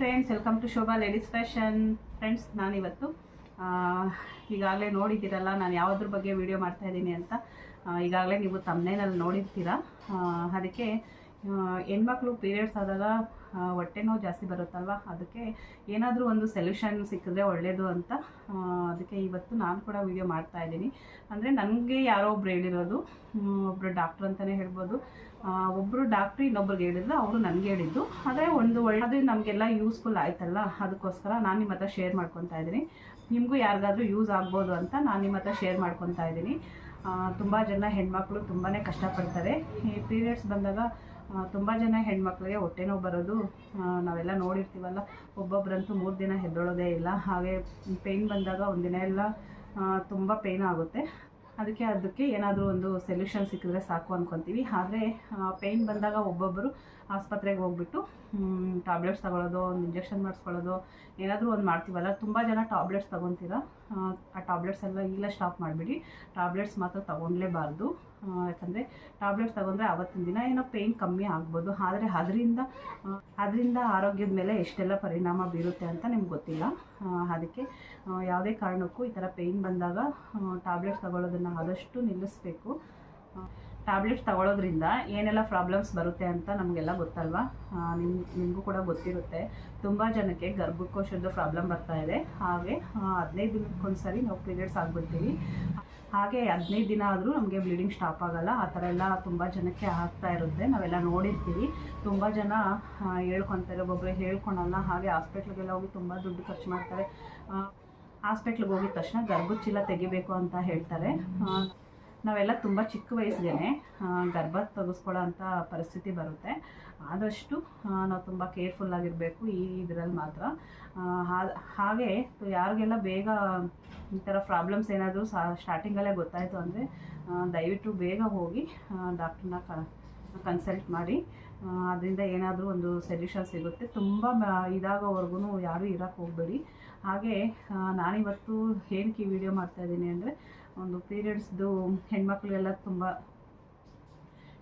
Friends welcome to Shobha ladies fashion friends ನಾನಿವತ್ತು ಈಗಾಗಲೇ ನೋಡಿದ್ದೀರಲ್ಲ, ನಾನು ಯಾವುದ್ರ ಬಗ್ಗೆ ವಿಡಿಯೋ ಮಾಡ್ತಾ ಇದ್ದೀನಿ ಅಂತ. ಈಗಾಗಲೇ ನೀವು ತಮ್ಮನೇನಲ್ಲಿ ನೋಡಿರ್ತೀರ. ಅದಕ್ಕೆ ಹೆಣ್ಮಕ್ಳು ಪೀರಿಯಡ್ಸ್ ಆದಾಗ ಹೊಟ್ಟೆ ನೋವು ಜಾಸ್ತಿ ಬರುತ್ತಲ್ವ? ಅದಕ್ಕೆ ಏನಾದರೂ ಒಂದು ಸೊಲ್ಯೂಷನ್ ಸಿಕ್ಕಿದ್ರೆ ಒಳ್ಳೆಯದು ಅಂತ ಅದಕ್ಕೆ ಇವತ್ತು ನಾನು ಕೂಡ ವೀಡಿಯೋ ಮಾಡ್ತಾ ಇದ್ದೀನಿ. ಅಂದರೆ ನನಗೆ ಯಾರೋ ಒಬ್ರು ಹೇಳಿರೋದು ಒಬ್ಬರು ಡಾಕ್ಟ್ರ್ ಅಂತಲೇ ಹೇಳ್ಬೋದು. ಆ, ಒಬ್ರು ಡಾಕ್ಟ್ರು ಇನ್ನೊಬ್ರಿಗೆ ಹೇಳಿದ್ರು ಅವರು ನನಗೆ ಹೇಳಿದ್ದು. ಆದರೆ ಒಂದು ಒಳ್ಳೆಯದು ನಮಗೆಲ್ಲ ಯೂಸ್ಫುಲ್ ಆಯ್ತಲ್ಲ ಅದಕ್ಕೋಸ್ಕರ ನಾನು ನಿಮ್ಮ ಹತ್ರ ಶೇರ್ ಮಾಡ್ಕೊತಾ ಇದ್ದೀನಿ. ನಿಮಗೂ ಯಾರಿಗಾದ್ರೂ ಯೂಸ್ ಆಗ್ಬೋದು ಅಂತ ನಾನು ನಿಮ್ಮ ಹತ್ರ ಶೇರ್ ಮಾಡ್ಕೊತಾ ಇದ್ದೀನಿ. ತುಂಬ ಜನ ಹೆಣ್ಮಕ್ಳು ತುಂಬಾ ಕಷ್ಟಪಡ್ತಾರೆ. ಈ ಪೀರಿಯಡ್ಸ್ ಬಂದಾಗ ತುಂಬ ಜನ ಹೆಣ್ಮಕ್ಳಿಗೆ ಹೊಟ್ಟೆ ನೋವು ಬರೋದು ನಾವೆಲ್ಲ ನೋಡಿರ್ತೀವಲ್ಲ ಒಬ್ಬೊಬ್ರಂತೂ ಮೂರು ದಿನ ಹೆದ್ದೊಳೋದೇ ಇಲ್ಲ. ಹಾಗೆ ಪೇಯ್ನ್ ಬಂದಾಗ ಒಂದಿನ ಎಲ್ಲ ತುಂಬ ಪೇಯ್ನ್ ಆಗುತ್ತೆ. ಅದಕ್ಕೆ ಅದಕ್ಕೆ ಏನಾದರೂ ಒಂದು ಸೊಲ್ಯೂಷನ್ ಸಿಕ್ಕಿದ್ರೆ ಸಾಕು ಅಂದ್ಕೊತೀವಿ ಆದರೆ ಪೇಯ್ನ್ ಬಂದಾಗ ಒಬ್ಬೊಬ್ಬರು ಆಸ್ಪತ್ರೆಗೆ ಹೋಗ್ಬಿಟ್ಟು ಟ್ಯಾಬ್ಲೆಟ್ಸ್ ತಗೊಳ್ಳೋದು ಒಂದು ಇಂಜೆಕ್ಷನ್ ಮಾಡಿಸ್ಕೊಳ್ಳೋದು, ಏನಾದರೂ ಒಂದು ಮಾಡ್ತೀವಲ್ಲ ತುಂಬ ಜನ ಟ್ಯಾಬ್ಲೆಟ್ಸ್ ತೊಗೊತೀರಾ? ಆ ಟ್ಯಾಬ್ಲೆಟ್ಸ್ ಎಲ್ಲ ಈಗಲೇ ಸ್ಟಾಪ್ ಮಾಡಿಬಿಡಿ. ಟ್ಯಾಬ್ಲೆಟ್ಸ್ ಮಾತ್ರ ತೊಗೊಳ್ಲೇಬಾರ್ದು ಯಾಕಂದರೆ ಟ್ಯಾಬ್ಲೆಟ್ಸ್ ತಗೊಂಡ್ರೆ ಆವತ್ತಿನ ದಿನ ಏನೋ ಪೇಯ್ನ್ ಕಮ್ಮಿ ಆಗ್ಬೋದು. ಆದರೆ ಅದರಿಂದ ಅದರಿಂದ ಆರೋಗ್ಯದ ಮೇಲೆ ಎಷ್ಟೆಲ್ಲ ಪರಿಣಾಮ ಬೀರುತ್ತೆ ಅಂತ ನಿಮ್ಗೆ ಗೊತ್ತಿಲ್ಲ. ಅದಕ್ಕೆ ಯಾವುದೇ ಕಾರಣಕ್ಕೂ ಈ ಥರ ಪೇಯ್ನ್ ಬಂದಾಗ ಟ್ಯಾಬ್ಲೆಟ್ಸ್ ತಗೊಳ್ಳೋದನ್ನು ಆದಷ್ಟು ನಿಲ್ಲಿಸಬೇಕು. ಟ್ಯಾಬ್ಲೆಟ್ಸ್ ತಗೊಳ್ಳೋದ್ರಿಂದ ಏನೆಲ್ಲ ಪ್ರಾಬ್ಲಮ್ಸ್ ಬರುತ್ತೆ ಅಂತ ನಮಗೆಲ್ಲ ಗೊತ್ತಲ್ವಾ? ನಿಮ್, ನಿಮಗೂ ಕೂಡ ಗೊತ್ತಿರುತ್ತೆ. ತುಂಬ ಜನಕ್ಕೆ ಗರ್ಭಕೋಶದ ಪ್ರಾಬ್ಲಮ್ ಬರ್ತಾ ಇದೆ. ಹಾಗೆ ಹದಿನೈದು ದಿನಕ್ಕೊಂದ್ಸರಿ ನಾವು ಪೀರಿಯಡ್ಸ್ ಆಗ್ಬಿಡ್ತೀವಿ. ಹಾಗೆ ಹದಿನೈದು ದಿನ ಆದರೂ ನಮಗೆ ಬ್ಲೀಡಿಂಗ್ ಸ್ಟಾಪ್ ಆಗೋಲ್ಲ. ಆ ಥರ ಎಲ್ಲ ತುಂಬ ಜನಕ್ಕೆ ಆಗ್ತಾ ಇರುತ್ತೆ. ನಾವೆಲ್ಲ ನೋಡಿರ್ತೀವಿ. ತುಂಬ ಜನ ಹೇಳ್ಕೊತಾರೆ. ಒಬ್ಬೊಬ್ಬರು ಹೇಳ್ಕೊಳಲ್ಲ. ಹಾಗೆ ಹಾಸ್ಪಿಟ್ಲಿಗೆಲ್ಲ ಹೋಗಿ ತುಂಬ ದುಡ್ಡು ಖರ್ಚು ಮಾಡ್ತಾರೆ. ಹಾಸ್ಪಿಟ್ಲಿಗೆ ಹೋಗಿದ ತಕ್ಷಣ ಗರ್ಭಚೀಲ ತೆಗಿಬೇಕು ಅಂತ ಹೇಳ್ತಾರೆ. ನಾವೆಲ್ಲ ತುಂಬ ಚಿಕ್ಕ ವಯಸ್ಸಿಗೆ ಗರ್ಭ ತೆಗೆಸ್ಕೊಳ್ಳೋ ಅಂಥ ಪರಿಸ್ಥಿತಿ ಬರುತ್ತೆ. ಆದಷ್ಟು ನಾವು ತುಂಬ ಕೇರ್ಫುಲ್ ಆಗಿರಬೇಕು ಈ ಇದರಲ್ಲಿ ಮಾತ್ರ. ಹಾಗೆ ಯಾರಿಗೆಲ್ಲ ಬೇಗ ಈ ಥರ ಪ್ರಾಬ್ಲಮ್ಸ್ ಏನಾದರೂ ಸ್ಟಾರ್ಟಿಂಗಲ್ಲೇ ಗೊತ್ತಾಯಿತು ಅಂದರೆ ದಯವಿಟ್ಟು ಬೇಗ ಹೋಗಿ ಡಾಕ್ಟ್ರನ್ನ ಕನ್ಸಲ್ಟ್ ಮಾಡಿ ಅದರಿಂದ ಏನಾದರೂ ಒಂದು ಸೊಲ್ಯೂಷನ್ ಸಿಗುತ್ತೆ. ತುಂಬ ಇದಾಗೋವರೆಗೂ ಯಾರೂ ಇರೋಕ್ಕೆ ಹೋಗಬೇಡಿ. ಹಾಗೆ ನಾನಿವತ್ತು ಏನಕ್ಕೆ ವಿಡಿಯೋ ಮಾಡ್ತಾಯಿದ್ದೀನಿ ಅಂದರೆ, ಒಂದು ಪೀರಿಯಡ್ಸ್ದು ಹೆಣ್ಮಕ್ಳಿಗೆಲ್ಲ ತುಂಬ,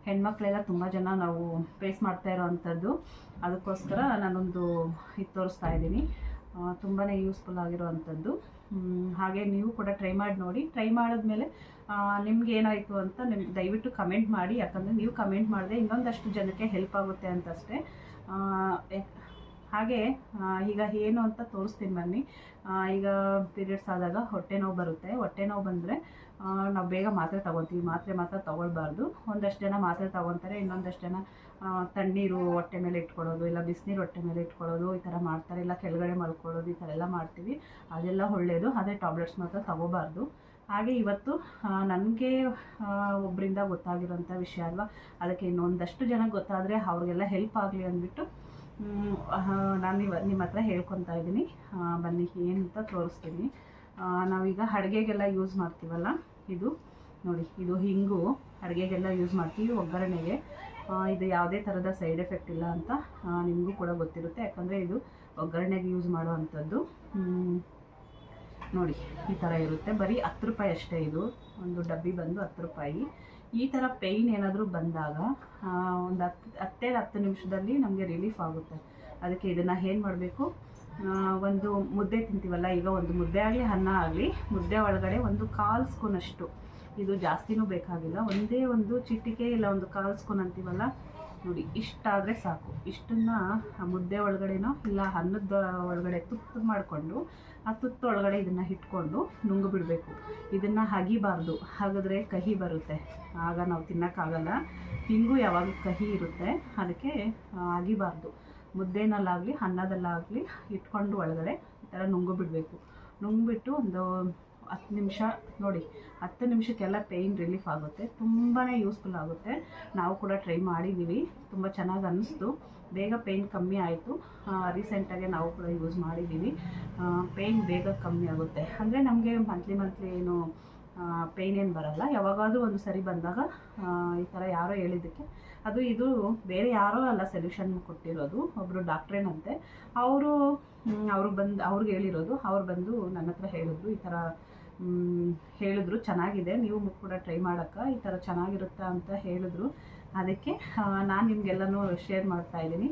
ಹೆಣ್ಮಕ್ಳೆಲ್ಲ ತುಂಬ ಜನ ನಾವು ಫೇಸ್ ಮಾಡ್ತಾ ಇರೋ ಅಂಥದ್ದು ಅದಕ್ಕೋಸ್ಕರ ನಾನೊಂದು ಇದು ತೋರಿಸ್ತಾ ಇದ್ದೀನಿ. ತುಂಬಾ ಯೂಸ್ಫುಲ್ ಆಗಿರೋ ಅಂಥದ್ದು ಹಾಗೆ ನೀವು ಕೂಡ ಟ್ರೈ ಮಾಡಿ ನೋಡಿ. ಟ್ರೈ ಮಾಡಿದ್ಮೇಲೆ ನಿಮ್ಗೆ ಏನಾಯಿತು ಅಂತ ನಿಮ್ಗೆ ದಯವಿಟ್ಟು ಕಮೆಂಟ್ ಮಾಡಿ. ಯಾಕಂದರೆ ನೀವು ಕಮೆಂಟ್ ಮಾಡಿದೆ ಇನ್ನೊಂದಷ್ಟು ಜನಕ್ಕೆ ಹೆಲ್ಪ್ ಆಗುತ್ತೆ ಅಂತಷ್ಟೇ. ಅಷ್ಟೇ ಯಾಕ್- ಹಾಗೆ ಈಗ ಏನು ಅಂತ ತೋರಿಸ್ತೀನಿ ಬನ್ನಿ. ಈಗ ಪೀರಿಯಡ್ಸ್ ಆದಾಗ ಹೊಟ್ಟೆ ನೋವು ಬರುತ್ತೆ. ಹೊಟ್ಟೆ ನೋವು ಬಂದರೆ ನಾವು ಬೇಗ ಮಾತ್ರೆ ತೊಗೊತೀವಿ ಮಾತ್ರೆ ಮಾತ್ರ ತೊಗೊಳ್ಬಾರ್ದು. ಒಂದಷ್ಟು ಜನ ಮಾತ್ರೆ ತೊಗೊತಾರೆ ಇನ್ನೊಂದಷ್ಟು ಜನ ತಣ್ಣೀರು ಹೊಟ್ಟೆ ಮೇಲೆ ಇಟ್ಕೊಳ್ಳೋದು, ಇಲ್ಲ ಬಿಸಿನೀರು ಹೊಟ್ಟೆ ಮೇಲೆ ಇಟ್ಕೊಳ್ಳೋದು, ಈ ಥರ ಮಾಡ್ತಾರೆ. ಇಲ್ಲ ಕೆಳಗಡೆ ಮಲ್ಕೊಳ್ಳೋದು, ಈ ಥರ ಎಲ್ಲ ಮಾಡ್ತೀವಿ. ಅದೆಲ್ಲ ಒಳ್ಳೆಯದು ಅದೇ ಟ್ಯಾಬ್ಲೆಟ್ಸ್ ಮಾತ್ರ ತೊಗೋಬಾರ್ದು ಹಾಗೆ ಇವತ್ತು ನನಗೆ ಒಬ್ಬರಿಂದ ಗೊತ್ತಾಗಿರೋಂಥ ವಿಷಯ ಅಲ್ವಾ? ಅದಕ್ಕೆ ಇನ್ನೊಂದಷ್ಟು ಜನಕ್ಕೆ ಗೊತ್ತಾದರೆ ಅವ್ರಿಗೆಲ್ಲ ಹೆಲ್ಪ್ ಆಗಲಿ ಅಂದ್ಬಿಟ್ಟು ನಾನು ಇವ ನಿಮ್ಮ ಹತ್ರ ಹೇಳ್ಕೊತಾ ಇದ್ದೀನಿ. ಬನ್ನಿ, ಏನು ಅಂತ ತೋರಿಸ್ತೀನಿ. ನಾವೀಗ ಅಡುಗೆಗೆಲ್ಲ ಯೂಸ್ ಮಾಡ್ತೀವಲ್ಲ, ಇದು. ನೋಡಿ, ಇದು ಹಿಂಗು. ಅಡುಗೆಗೆಲ್ಲ ಯೂಸ್ ಮಾಡ್ತೀವಿ, ಒಗ್ಗರಣೆಗೆ. ಇದು ಯಾವುದೇ ಥರದ ಸೈಡ್ ಎಫೆಕ್ಟ್ ಇಲ್ಲ ಅಂತ ನಿಮಗೂ ಕೂಡ ಗೊತ್ತಿರುತ್ತೆ. ಯಾಕಂದರೆ ಇದು ಒಗ್ಗರಣೆಗೆ ಯೂಸ್ ಮಾಡುವಂಥದ್ದು. ನೋಡಿ, ಈ ಥರ ಇರುತ್ತೆ. ಬರೀ ಹತ್ತು ರೂಪಾಯಿ ಅಷ್ಟೇ ಇದು. ಒಂದು ಡಬ್ಬಿ ಬಂದು ಹತ್ತು ರೂಪಾಯಿ. ಈ ಥರ ಪೇಯ್ನ್ ಏನಾದರೂ ಬಂದಾಗ ಒಂದು ಹತ್ತು ಹತ್ತೇ ಹತ್ತು ನಿಮಿಷದಲ್ಲಿ ನಮಗೆ ರಿಲೀಫ್ ಆಗುತ್ತೆ. ಅದಕ್ಕೆ ಇದನ್ನು ಏನು ಮಾಡಬೇಕು? ಒಂದು ಮುದ್ದೆ ತಿಂತೀವಲ್ಲ, ಈಗ ಒಂದು ಮುದ್ದೆ ಆಗಲಿ, ಅನ್ನ ಆಗಲಿ, ಮುದ್ದೆ ಒಳಗಡೆ ಒಂದು ಕಾಲು ಸ್ಪೂನಷ್ಟು ಇದು ಜಾಸ್ತಿನೂ ಬೇಕಾಗಿಲ್ಲ. ಒಂದೇ ಒಂದು ಚಿಟಿಕೆ ಇಲ್ಲ, ಒಂದು ಕಾಲು ಸ್ಪೂನ್ ಅಂತೀವಲ್ಲ ನೋಡಿ ಇಷ್ಟಾದರೆ ಸಾಕು. ಇಷ್ಟನ್ನು ಮುದ್ದೆ ಒಳಗಡೆನೋ ಇಲ್ಲ ಅನ್ನದ ಒಳಗಡೆ ತುತ್ತು ಮಾಡಿಕೊಂಡು, ಆ ತುತ್ತು ಒಳಗಡೆ ಇದನ್ನು ಇಟ್ಕೊಂಡು ನುಂಗು ಬಿಡಬೇಕು. ಇದನ್ನು ಹಗಿಬಾರ್ದು. ಹಾಗಿದ್ರೆ ಕಹಿ ಬರುತ್ತೆ. ಆಗ ನಾವು ತಿನ್ನೋಕ್ಕಾಗಲ್ಲ. ಹಿಂಗೂ ಯಾವಾಗ ಕಹಿ ಇರುತ್ತೆ, ಅದಕ್ಕೆ ಅಗಿಬಾರ್ದು ಮುದ್ದೆನಲ್ಲಾಗಲಿ, ಅನ್ನದಲ್ಲಾಗಲಿ ಇಟ್ಕೊಂಡು ಒಳಗಡೆ ಈ ಥರ ನುಂಗು ಬಿಡಬೇಕು. ನುಂಗ್ಬಿಟ್ಟು ಒಂದು ಹತ್ತು ನಿಮಿಷ, ನೋಡಿ, ಹತ್ತು ನಿಮಿಷಕ್ಕೆಲ್ಲ ಪೇಯ್ನ್ ರಿಲೀಫ್ ಆಗುತ್ತೆ. ತುಂಬಾ ಯೂಸ್ಫುಲ್ ಆಗುತ್ತೆ. ನಾವು ಕೂಡ ಟ್ರೈ ಮಾಡಿದ್ದೀವಿ ತುಂಬ ಚೆನ್ನಾಗಿ ಅನ್ನಿಸ್ತು ಬೇಗ ಪೇಯ್ನ್ ಕಮ್ಮಿ ಆಯಿತು. ರೀಸೆಂಟಾಗೆ ನಾವು ಕೂಡ ಯೂಸ್ ಮಾಡಿದ್ದೀವಿ ಪೇಯ್ನ್ ಬೇಗ ಕಮ್ಮಿ ಆಗುತ್ತೆ. ಅಂದರೆ ನಮಗೆ ಮಂತ್ಲಿ ಮಂತ್ಲಿ ಏನು ಪೇಯ್ನ್ ಏನು ಬರಲ್ಲ. ಯಾವಾಗಾದರೂ ಒಂದು ಸರಿ ಬಂದಾಗ ಈ ಥರ ಯಾರೋ ಹೇಳಿದ್ದಕ್ಕೆ. ಅದು ಇದು ಬೇರೆ ಯಾರೋ ಅಲ್ಲ ಸೊಲ್ಯೂಷನ್ ಕೊಟ್ಟಿರೋದು. ಒಬ್ಬರು ಡಾಕ್ಟ್ರೇನಂತೆ ಅವರು ಅವ್ರಿಗೆ ಬಂದು, ಅವ್ರಿಗೆ ಹೇಳಿರೋದು. ಅವ್ರು ಬಂದು ನನ್ನ ಹತ್ರ ಹೇಳಿದ್ರು. ಈ ಥರ ಹೇಳಿದ್ರು, ಚೆನ್ನಾಗಿದೆ, ನೀವು ಕೂಡ ಟ್ರೈ ಮಾಡೋಕ್ಕೆ, ಈ ಥರ ಚೆನ್ನಾಗಿರುತ್ತಾ ಅಂತ ಹೇಳಿದ್ರು. ಅದಕ್ಕೆ ನಾನು ನಿಮಗೆಲ್ಲನೂ ಶೇರ್ ಮಾಡ್ತಾ ಇದ್ದೀನಿ.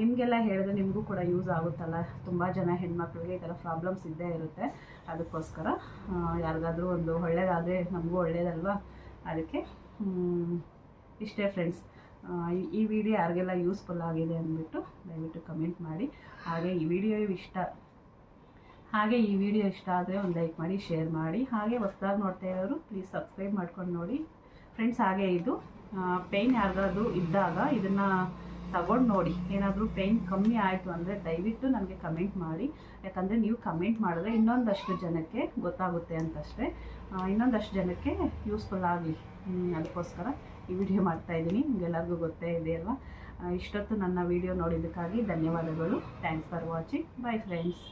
ನಿಮಗೆಲ್ಲ ಹೇಳಿದ್ರೆ ನಿಮಗೂ ಕೂಡ ಯೂಸ್ ಆಗುತ್ತಲ್ಲ. ತುಂಬ ಜನ ಹೆಣ್ಮಕ್ಳಿಗೆ ಈ ಥರ ಪ್ರಾಬ್ಲಮ್ಸ್ ಇದ್ದೇ ಇರುತ್ತೆ. ಅದಕ್ಕೋಸ್ಕರ ಯಾರಿಗಾದರೂ ಒಂದು ಒಳ್ಳೆಯದಾದರೆ ನಮಗೂ ಒಳ್ಳೇದಲ್ವಾ? ಅದಕ್ಕೆ ಇಷ್ಟೇ ಫ್ರೆಂಡ್ಸ್ ಈ ವಿಡಿಯೋ ಯಾರಿಗೆಲ್ಲ ಯೂಸ್ಫುಲ್ ಆಗಿದೆ ಅಂದ್ಬಿಟ್ಟು ದಯವಿಟ್ಟು ಕಮೆಂಟ್ ಮಾಡಿ. ಹಾಗೆ ಈ ವಿಡಿಯೋ ಇಷ್ಟ ಹಾಗೆ ಈ ವಿಡಿಯೋ ಇಷ್ಟ ಆದರೆ ಒಂದು ಲೈಕ್ ಮಾಡಿ, ಶೇರ್ ಮಾಡಿ. ಹಾಗೆ ಹೊಸ್ದಾಗಿ ನೋಡ್ತಾ ಇರೋರು ಪ್ಲೀಸ್ ಸಬ್ಸ್ಕ್ರೈಬ್ ಮಾಡ್ಕೊಂಡು ನೋಡಿ. ಫ್ರೆಂಡ್ಸ್ ಹಾಗೆ ಇದು ಪೇಯ್ನ್ ಯಾರಿಗಾದ್ರೂ ಇದ್ದಾಗ ಇದನ್ನು ತಗೊಂಡು ನೋಡಿ. ಏನಾದರೂ ಪೇಯ್ನ್ ಕಮ್ಮಿ ಆಯಿತು ಅಂದರೆ ದಯವಿಟ್ಟು ನನಗೆ ಕಮೆಂಟ್ ಮಾಡಿ. ಯಾಕಂದರೆ ನೀವು ಕಮೆಂಟ್ ಮಾಡಿದ್ರೆ ಇನ್ನೊಂದಷ್ಟು ಜನಕ್ಕೆ ಗೊತ್ತಾಗುತ್ತೆ ಅಂತಷ್ಟೇ. ಇನ್ನೊಂದಷ್ಟು ಜನಕ್ಕೆ ಯೂಸ್ಫುಲ್ ಆಗಲಿ. ಅದಕ್ಕೋಸ್ಕರ ಈ ವಿಡಿಯೋ ಮಾಡ್ತಾಯಿದ್ದೀನಿ ನಿಮಗೆಲ್ಲರಿಗೂ ಗೊತ್ತೇ ಇದೆ ಅಲ್ವಾ? ಇಷ್ಟೊತ್ತು ನನ್ನ ವಿಡಿಯೋ ನೋಡಿದ್ದಕ್ಕಾಗಿ ಧನ್ಯವಾದಗಳು. Thanks for watching bye friends